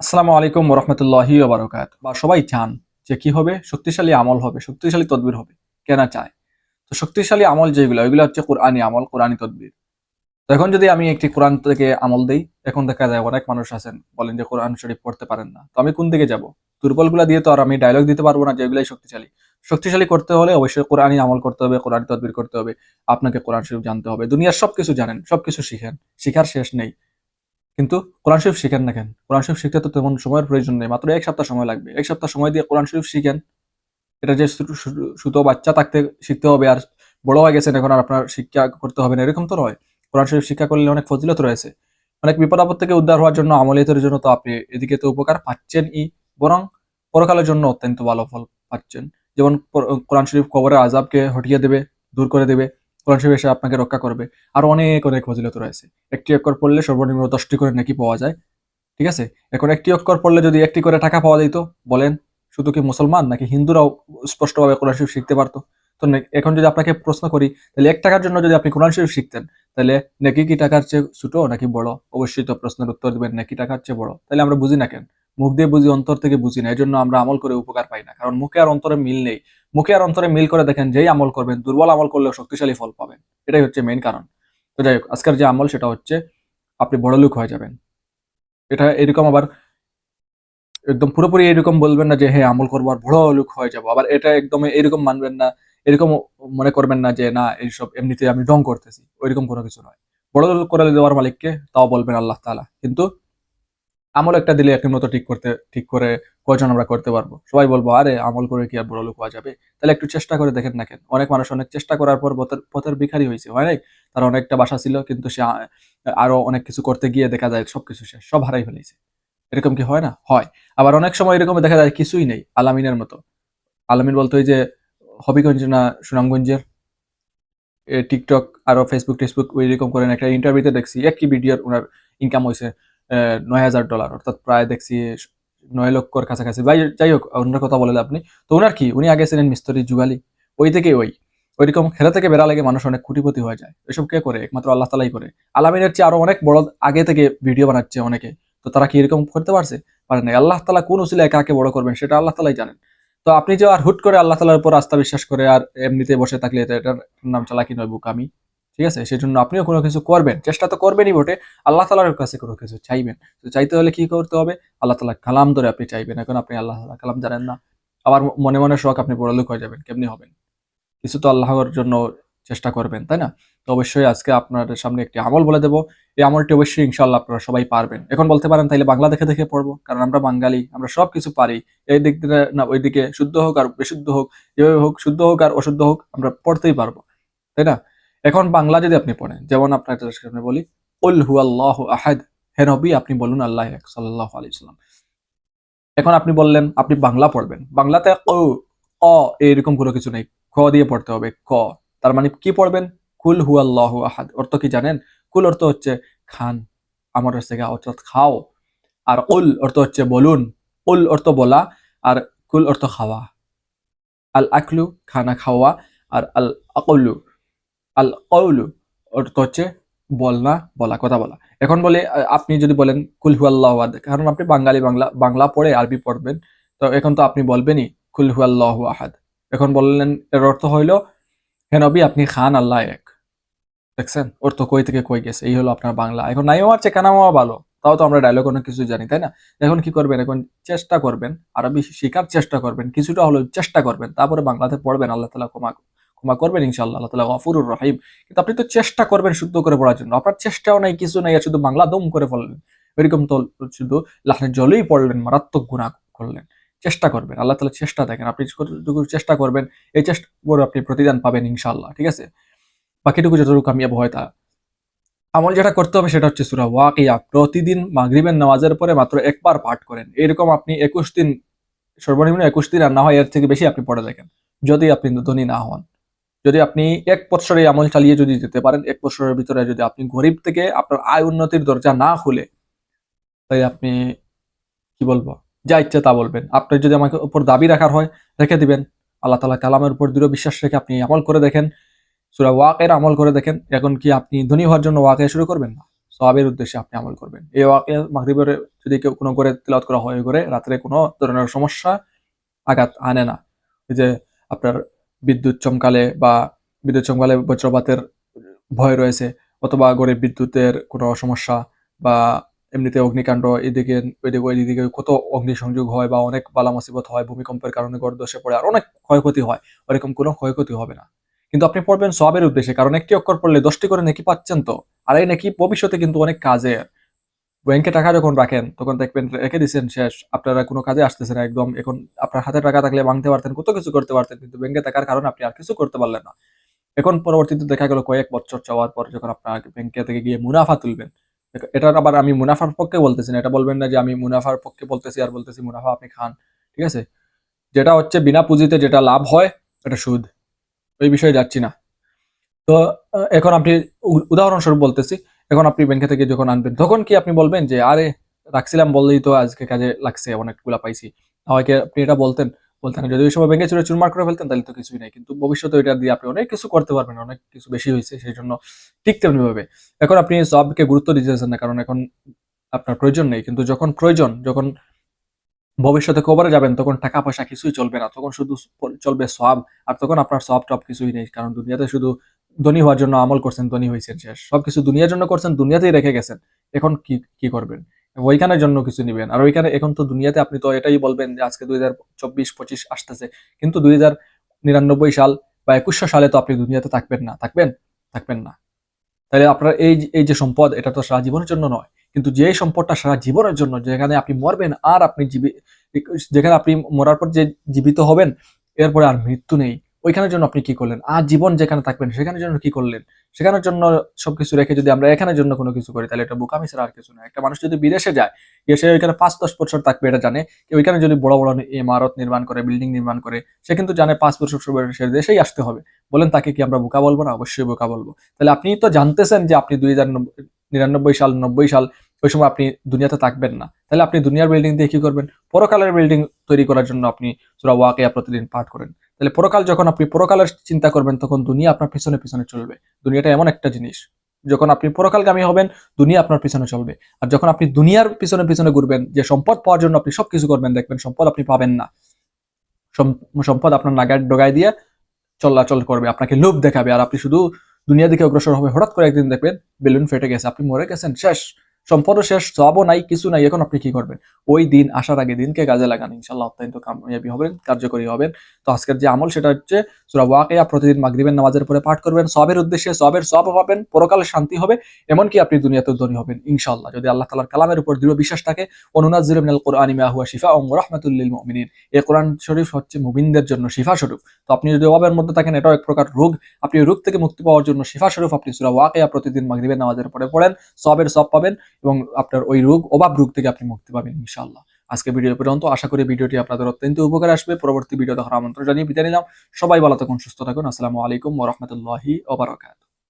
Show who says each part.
Speaker 1: আসসালামু আলাইকুম রহমতুল্লাহি বারকাত বা সবাই চান যে কি হবে? শক্তিশালী আমল হবে, শক্তিশালী তদবির হবে। কেনা চায়। তো শক্তিশালী আমল যেগুলো, ওইগুলো হচ্ছে কোরআনী আমল, কোরআনী তদবির। তো এখন যদি আমি একটি কোরআন থেকে আমল দেই, এখন দেখা যায় অনেক মানুষ আছেন, বলেন যে কোরআন শরীফ পড়তে পারেন না। তো আমি কোন দিকে যাব? দুর্বলগুলা দিয়ে তো আর আমি ডায়লগ দিতে পারব না যেগুলাই শক্তিশালী। শক্তিশালী করতে হলে অবশ্যই কোরআনই আমল করতে হবে, কোরআন তদবির করতে হবে, আপনাকে কোরআন শরীফ জানতে হবে। দুনিয়ার সবকিছু জানেন, সবকিছু শিখেন, শিখার শেষ নেই। কিন্তু কোরআন শরীফ শিখেন না কেন? কোরআন শরীফ শিখতে তো তেমন সময়ের প্রয়োজন নেই। মাত্র এক সপ্তাহ সময় লাগবে। এক সপ্তাহ সময় দিয়ে কোরআন শরীফ শিখেন। এটা যে শুধু বাচ্চা থাকতে শিখতে হবে আর বড় হয়ে গেছেন এখন আর আপনার শিক্ষা করতে হবে না, এরকম তো নয়। কোরআন শরীফ শিক্ষা করলে অনেক ফজিলত রয়েছে। অনেক বিপদ আপদ থেকে উদ্ধার হওয়ার জন্য আমলিয়তের জন্য তো আপনি এদিকে তো উপকার পাচ্ছেন ই বরং পরকালের জন্য অত্যন্ত ভালো ফল পাচ্ছেন। যেমন কোরআন শরীফ কবরের আজাবকে হটিয়ে দেবে, দূর করে দেবে। কোরআন শরীফ এসে আপনাকে রক্ষা করবে। আর অনেক অনেক ফজিলত রয়েছে। একটি অক্ষর পড়লে সর্বনিম্ন দশটি করে নাকি পাওয়া যায়। ঠিক আছে? এখন একটি অক্ষর পড়লে যদি একটি করে টাকা পাওয়া যেত, বলেন, শুধু কি মুসলমান নাকি হিন্দুরাও স্পষ্টভাবে কোরআন শরীফ শিখতে পারতো? তো এখন যদি আপনাকে প্রশ্ন করি, তাহলে এক টাকার জন্য যদি আপনি কোরআন শরীফ শিখতেন, তাহলে নাকি কি টাকার চেয়ে ছোট নাকি বড়? অবশ্যই তো প্রশ্নের উত্তর দিবেন, নাকি টাকার চেয়ে বড়। তাহলে আমরা বুঝি না কেন? মুখ দিয়ে বুঝি, অন্তর থেকে বুঝি না। এই জন্য আমরা আমল করে উপকার পাই না। কারণ মুখে আর অন্তরে মিল নেই। মুখে আর অন্তরে মিল করে দেখেন যেই আমল করবেন, দুর্বল আমল করলেও শক্তিশালী ফল পাবেন। এটাই হচ্ছে মেইন কারণ। তো যাই হোক, আজকের যে আমল সেটা হচ্ছে আপনি বড় লোক হয়ে যাবেন। এটা এরকম আবার একদম পুরোপুরি এরকম বলবেন না যে হ্যাঁ আমল করব আর বড় লোক হয়ে যাব। আবার এটা একদম এরকম মানবেন না, এরকম মনে করবেন না যে, না, এইসব এমনিতে আমি ডং করতেছি। ওইরকম কোনো কিছু নয়। বড় লোক করে দেওয়ার মালিককে তাও বলবেন আল্লাহ তালা কিন্তু আমল একটা দিলে একটি মতো ঠিক করতে, ঠিক করে কয়জন আমরা করতে পারব? সবাই বলব, আরে, আমল করে কি আর বড় লোক হওয়া যাবে? তাহলে একটু চেষ্টা করে দেখেন না কেন? অনেক মানুষ অনেক চেষ্টা করার পর পথের ভিখারি হয়েছে, হয় নাই? তার অনেকটা বাসা ছিল, কিন্তু সে আরও অনেক কিছু করতে গিয়ে দেখা যায় সবকিছু শেষ সব হারাই ফেলেছে। এরকম কি হয় না? হয়। আবার অনেক সময় এরকম দেখা যায় কিছুই নেই, আলামিনের মতো। আলামিন বলতো ওই যে, হবিগঞ্জ না সুনামগঞ্জের? টিকটক আরও ফেসবুক টেসবুক ওই ওইরকম করেন একটা ইন্টারভিউতে দেখছি, একই ভিডিওর ওনার ইনকাম হয়েছে নয় হাজার ডলার, অর্থাৎ প্রায় দেখছি নয় লক্ষর কাছাকাছি। যাই যাই হোক ওনার কথা বলে আপনি তো ওনার কি? উনি আগে ছিলেন মিস্তরি যুগালি। ওই থেকে ওই। ওইরকম খেলা থেকে বেড়া লাগে মানুষ অনেক কোটিপতি হয়ে যায়। এসব কে করে? একমাত্র আল্লাহ তালাই করে। আলামিনের চেয়ে আরও অনেক বড় আগে থেকে ভিডিও বানাচ্ছে অনেকে। তো তারা কি এরকম করতে পারছে? পারে না আল্লাহ তালা কোন উসিলায় কাকে বড় করবেন সেটা আল্লাহ তালাই জানেন। তো আপনি যে আর হুট করে আল্লাহ তালার উপর আস্থা বিশ্বাস করে আর এমনিতে বসে থাকলে এটা- এটার নাম চালাকি নয় বুকামি ঠিক আছে? সেই জন্য আপনিও কোনো কিছু করবেন। চেষ্টা তো করবেনই বটে। আল্লাহ তালার কাছে কোনো কিছু চাইবেন। তো চাইতে হলে কি করতে হবে? আল্লাহ তালা কালাম ধরে আপনি চাইবেন। এখন আপনি আল্লাহ তালা কালাম জানেন না। আবার মনে মনে শখ আপনি বড়লোক হয়ে যাবেন। কেমনি হবেন? কিছু তো আল্লাহর জন্য চেষ্টা করবেন, তাই না? তো অবশ্যই আজকে আপনার সামনে একটি আমল বলে দেবো। এই আমলটি অবশ্যই ইনশাল্লাহ আপনারা সবাই পারবেন। এখন বলতে পারেন, তাইলে বাংলা দেখে দেখে পড়ব। কারণ আমরা বাঙালি, আমরা সব কিছু পারি। এই দিক থেকে না, ওই দিকে শুদ্ধ হোক আর বিশুদ্ধ হোক, যেভাবে হোক শুদ্ধ হোক আর অশুদ্ধ হোক আমরা পড়তেই পারব। তাই না? এখন বাংলা যদি আপনি পড়েন, যেমন আপনার বলি, উল হু আল্লাহ আহাদ হে নবী, আপনি বলুন আল্লাহ সাল্লাহ আলি সাল্লাম এখন আপনি বললেন, আপনি বাংলা পড়বেন। বাংলাতে ক, অ, এরকম কোনো কিছু নেই। ক দিয়ে পড়তে হবে, ক। তার মানে কি পড়বেন? কুল হু আল্লাহ আহাদ অর্থ কি জানেন? কুল অর্থ হচ্ছে, খান আমার কাছ থেকে অর্থাৎ খাও। আর উল অর্থ হচ্ছে, বলুন উল অর্থ বলা, আর কুল অর্থ খাওয়া। আল আকলু খানা খাওয়া। আর আল আকলু আল কৌলু অর্থ হচ্ছে বলনা, বলা, কথা বলা। এখন বলে আপনি যদি বলেন, কুল হু আল্লাহ কারণ আপনি বাঙালি, বাংলা বাংলা পড়ে আরবি পড়বেন। তো এখন তো আপনি বলবেনই, কুল হু আল্লাহ আহাদ এখন বললেন, এর অর্থ হইল, হে নবী, আপনি খান আল্লাহ এক দেখছেন? অর্থ কই থেকে কই গেছে? এই হলো আপনার বাংলা। এখন নাইও আছে কেনামা ভালো, তাও তো আমরা ডায়লগ অনেক কিছু জানি, তাই না? এখন কি করবেন? এখন চেষ্টা করবেন, আরবি শেখার চেষ্টা করবেন, কিছুটা হলেও চেষ্টা করবেন, তারপরে বাংলাতে পড়বেন, আল্লাহ তালা ক্ষমা ক্ষমা করবেন ইনশাল্লাহ আল্লাহ তালা গফুরুর রহিম। কিন্তু আপনি তো চেষ্টা করবেন শুদ্ধ করে পড়ার জন্য। আপনার চেষ্টাও নাই, কিছু নাই শুধু বাংলা দম করে ফেললেন। এরকম তো শুধু লাখনের জলেই পড়লেন, মারাত্মক গুণা করলেন। চেষ্টা করবেন, আল্লাহ তালা চেষ্টা দেখেন, আপনি চেষ্টা করবেন, এই চেষ্টা করে আপনি প্রতিদান পাবেন ইনশাল্লাহ ঠিক আছে? বাকিটুকু যতটুকু কামিয়াব হয় তা আমল যেটা করতে হবে সেটা হচ্ছে সুরা ওয়াকিয়া। প্রতিদিন মাগরিবের নামাজের পরে মাত্র একবার পাঠ করেন। এরকম আপনি একুশ দিন, সর্বনিম্ন একুশ দিন আর না হয়, এর থেকে বেশি আপনি পড়ে দেখেন যদি আপনি ধনী না হন। যদি আপনি এক বছরে আমল চালিয়ে যদি যেতে পারেন, এক বছরের ভিতরে যদি আপনি গরিব থেকে আপনার আয় উন্নতির দরজা না খুলে তাই আপনি, কি বলব, যা ইচ্ছা তা বলবেন। আপনি যদি আমাকে উপর দাবি রাখার হয়, রেখে দিবেন। আল্লাহ তালা কালামের উপর দৃঢ় বিশ্বাস রেখে আপনি আমল করে দেখেন। সুরা ওয়াকের আমল করে দেখেন। এখন কি আপনি ধনী হওয়ার জন্য ওয়াকে শুরু করবেন? না সবের উদ্দেশ্যে আপনি আমল করবেন। এই ওয়াকে মাগরিবের যদি কেউ কোনো করে তিলাওয়াত করা হয় করে রাত্রে কোনো ধরনের সমস্যা, আঘাত আনে না। যে আপনার বিদ্যুৎ চমকালে বা বিদ্যুৎ চমকালে বজ্রপাতের ভয় রয়েছে, অথবা গড়ে বিদ্যুতের কোনো সমস্যা বা এমনিতে অগ্নিকাণ্ড এদিকে, ওইদিকে ওইদিকে কত অগ্নিসংযোগ হয় বা অনেক বালা মুসিবত হয়, ভূমিকম্পের কারণে গড় দশে পড়ে, আর অনেক ক্ষয়ক্ষতি হয়, ওরকম কোনো ক্ষয়ক্ষতি হবে না। কিন্তু আপনি পড়বেন সবের উদ্দেশ্যে, কারণ একটি অক্ষর পড়লে দশটি করে নাকি পাচ্ছেন তো, আর এই নাকি ভবিষ্যতে কিন্তু অনেক কাজের। ব্যাংকে টাকা যখন রাখেন, তখন দেখবেন রেখে দিচ্ছেন শেষ। আপনারা কোনো কাজে আসতেছে না একদম। এখন আপনার হাতে টাকা থাকলে ভাঙতে পারতেন, কত কিছু করতে পারতেন, কিন্তু ব্যাংকে থাকার কারণে আপনি আর কিছু করতে পারলেন না। এখন পরবর্তীতে দেখা গেল কয়েক বছর চাওয়ার পর যখন আপনার ব্যাংকে থেকে গিয়ে মুনাফা তুলবেন এটা আবার আমি মুনাফার পক্ষে বলতেছি না। এটা বলবেন না যে আমি মুনাফার পক্ষে বলতেছি আর বলতেছি মুনাফা আপনি খান, ঠিক আছে? যেটা হচ্ছে বিনা পুঁজিতে যেটা লাভ হয়, এটা সুদ। ওই বিষয়ে যাচ্ছি না। তো এখন আপনি উদাহরণস্বরূপ বলতেছি এখন আপনি ব্যাংকে থেকে যখন আনবেন, তখন কি আপনি বলবেন যে, আরে, রাখছিলাম বললেই তো আজকে কাজে লাগছে, অনেকগুলা পাইছি আমাকে আপনি এটা বলতেন বলতেন যদি ওই সময় ব্যাংকে চুরে চুরমার করে ফেলতেন, তাহলে তো কিছুই নাই। কিন্তু ভবিষ্যতে এটা দিয়ে আপনি অনেক কিছু করতে পারবেন, অনেক কিছু বেশি হয়েছে সেই জন্য ঠিক তেমনি ভাবে এখন আপনি সবকে গুরুত্ব দিতেছেন না, কারণ এখন আপনার প্রয়োজন নেই। কিন্তু যখন প্রয়োজন, যখন ভবিষ্যতে কবরে যাবেন, তখন টাকা পয়সা কিছুই চলবে না, তখন শুধু চলবে সব, আর তখন আপনার সব টপ কিছুই নেই, কারণ দুনিয়াতে শুধু ধনী হওয়ার জন্য আমল করছেন, ধনী হয়েছেন শেষ সবকিছু দুনিয়ার জন্য করছেন, দুনিয়াতেই রেখে গেছেন। এখন কি কি করবেন? ওইখানের জন্য কিছু নিবেন। আর ওইখানে এখন তো দুনিয়াতে আপনি তো এটাই বলবেন যে আজকে দুই হাজার চব্বিশ, পঁচিশ আসতেছে। কিন্তু দুই হাজার নিরানব্বই সাল বা একুশশো সালে তো আপনি দুনিয়াতে থাকবেন না। থাকবেন? থাকবেন না। তাহলে আপনার এই এই যে সম্পদ, এটা তো সারা জীবনের জন্য নয়। কিন্তু যে সম্পদটা সারা জীবনের জন্য, যেখানে আপনি মরবেন আর আপনি জীবি যেখানে আপনি মরার পর যে জীবিত হবেন, এরপরে আর মৃত্যু নেই। ওইখানের জন্য আপনি কি করলেন? আর জীবন যেখানে থাকবেন, সেখানের জন্য কি করলেন? সেখানের জন্য সবকিছু রেখে যদি আমরা এখানের জন্য কোনো কিছু করি, তাহলে এটা বোকামি ছাড়া আর কিছু না। একটা মানুষ যদি বিদেশে যায়, সে ওইখানে পাঁচ দশ বছর থাকবে, এটা জানে। ওইখানে যদি বড় বড় ইমারত নির্মাণ করে, বিল্ডিং নির্মাণ করে, সে কিন্তু জানে পাঁচ বছর সে দেশেই আসতে হবে। বলেন তাকে কি আমরা বোকা বলব না? অবশ্যই বোকা বলব। তাহলে আপনি তো জানতেছেন যে আপনি দুই নিরানব্বই সাল, নব্বই সাল, ওই সময় আপনি দুনিয়াতে থাকবেন না। তাহলে আপনি দুনিয়ার বিল্ডিং দিয়ে কি করবেন? পরকালের বিল্ডিং তৈরি করার জন্য আপনি সুরা ওয়াকিয়া প্রতিদিন পাঠ করেন। তাহলে পরকাল যখন আপনি পরকালের চিন্তা করবেন, তখন দুনিয়া আপনার পিছনে পিছনে চলবে। দুনিয়াটা এমন একটা জিনিস, যখন আপনি পরকালগামী হবেন, দুনিয়া আপনার পিছনে চলবে। আর যখন আপনি দুনিয়ার পিছনে পিছনে ঘুরবেন, যে সম্পদ পাওয়ার জন্য আপনি সবকিছু করবেন, দেখবেন সম্পদ আপনি পাবেন না। সম্পদ আপনার নাগায় ডোগায় দিয়ে চলাচল করবে, আপনাকে লোভ দেখাবে। আর আপনি শুধু দুনিয়া দিকে অগ্রসর হবে, হঠাৎ করে একদিন দেখবেন বেলুন ফেটে গেছে, আপনি মরে গেছেন, শেষ। সম্পদও শেষ সবও নাই, কিছু নাই, এখন আপনি কি করবেন? ওই দিন, আসার আগে দিনকে কাজে লাগান ইনশাল্লাহ অত্যন্ত কামিয়াবি হবেন, কার্যকরী হবেন। তো আজকের যে আমল, সেটা হচ্ছে সুরা ওয়াকিয়া প্রতিদিন মাগরিবের নামাজের পরে পাঠ করবেন। সবের উদ্দেশ্যে সবের সব পাবেন পরকালে শান্তি হবে, এমনকি আপনি দুনিয়াতে ধনী হবেন ইনশাল্লাহ যদি আল্লাহ তালার কালামের উপর দৃঢ় বিশ্বাস থাকে অনুনাজির মিনাল কোরআন মা হুয়া শিফা ও রাহমাতুল্লিল মুমিনিন। এই কোরআন শরীফ হচ্ছে মুমিনদের জন্য শিফা স্বরূপ। তো আপনি যদি অভাবের মধ্যে থাকেন, এটাও এক প্রকার রোগ। আপনি রোগ থেকে মুক্তি পাওয়ার জন্য শিফা স্বরূপ আপনি সুরা ওয়াকিয়া প্রতিদিন মাগরিবের নামাজের পরে পড়েন, সবের সব পাবেন এবং আপনার ওই রোগ, অভাব রোগ থেকে আপনি মুক্তি পাবেন, ইনশাআল্লাহ। আজকে ভিডিও পর্যন্ত। আশা করি ভিডিওটি আপনাদের অত্যন্ত উপকার আসবে। পরবর্তী ভিডিও দেখার আমন্ত্রণ জানিয়ে বিদায় নিলাম। সবাই ভালো থাকুন, সুস্থ থাকুন। আসসালামু আলাইকুম ওয়া ওবরাকাত